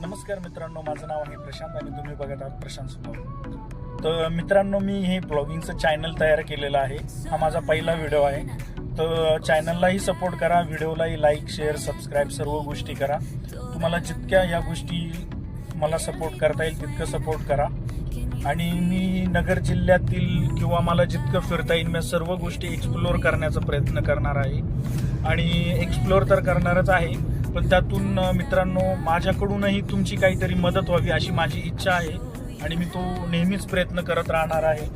तर नमस्कार मित्रांनो माझं नाव आहे प्रशांत आणि तुम्ही बघत आहात प्रशांत ब्लॉग तर मित्रांनो मी हे ब्लॉगिंगचं चॅनल तयार केलेलं आहे. हा माझा पहिला व्हिडिओ आहे. तर चॅनललाही सपोर्ट करा व्हिडिओलाही लाईक शेअर सबस्क्राईब सर्व गोष्टी करा. तुम्हाला जितक्या या गोष्टी मला सपोर्ट करता येईल तितकं सपोर्ट करा. आणि मी नगर जिल्ह्यातील किंवा मला जितकं फिरता येईल मी सर्व गोष्टी एक्सप्लोअर करण्याचा प्रयत्न करणार आहे. आणि एक्सप्लोअर तर करणारच आहे. पण त्यातून मित्रांनो माझ्याकडूनही तुमची काहीतरी मदत व्हावी अशी माझी इच्छा आहे आणि मी तो नेहमीच प्रयत्न करत राहणार आहे.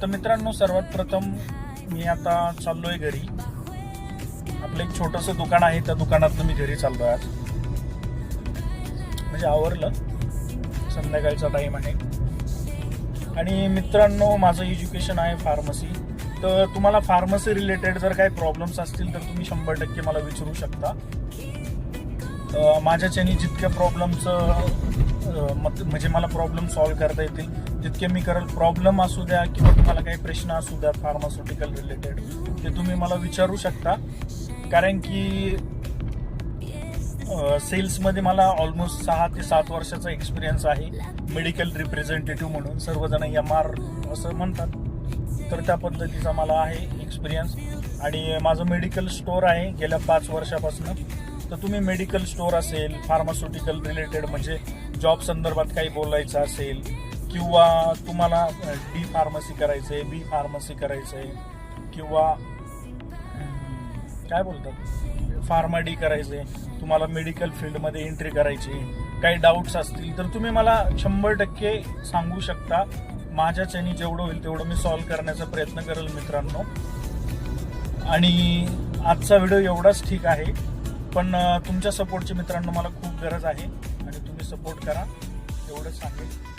तर मित्रांनो सर्वात प्रथम मी आता चाललो आहे घरी. आपलं एक छोटंसं दुकान आहे त्या दुकानातनं मी घरी चाललोय आज. म्हणजे आवरलं. संध्याकाळचा टाईम आहे. आणि मित्रांनो माझं एज्युकेशन आहे फार्मसी तर तुम्हाला फार्मसी रिलेटेड जर काही प्रॉब्लेम्स असतील तर तुम्ही शंभर टक्के मला विचारू शकता. अं, माझ्याच्यानी जितक्या प्रॉब्लेमचं म्हणजे मला प्रॉब्लेम सॉल्व्ह करता येतील तितके मी करेल प्रॉब्लेम असू द्या किंवा तुम्हाला काही प्रश्न असू द्या फार्मास्युटिकल रिलेटेड ते तुम्ही मला विचारू शकता. कारण की सेल्समध्ये मला ऑलमोस्ट सहा ते सात वर्षाचा एक्सपिरियन्स आहे मेडिकल रिप्रेझेंटेटिव्ह म्हणून. सर्वजण एम आर असं म्हणतात. तर त्या पद्धतीचा मला आहे एक्सपिरियन्स आणि माझं मेडिकल स्टोअर आहे गेल्या पाच वर्षापासून. तर तुम्ही मेडिकल स्टोअर असेल फार्मास्युटिकल रिलेटेड म्हणजे जॉब संदर्भात काही बोलायचं असेल किंवा तुम्हाला डी फार्मसी करायचं आहे बी फार्मसी करायचं आहे किंवा काय बोलतात? फार्मा डी करायचं आहे तुम्हाला मेडिकल फील्डमध्ये एंट्री करायची काही डाऊट्स असतील तर तुम्ही मला शंभर टक्के सांगू शकता. माझ्याच्यानी जेवढं होईल तेवढं मी सॉल्व्ह करण्याचा प्रयत्न करेल मित्रांनो. आणि आजचा व्हिडिओ एवढाच ठीक आहे. पण तुमच्या सपोर्टची मित्रांनो मला खूप गरज आहे. आणि तुम्ही सपोर्ट करा. एवढंच सांगेल.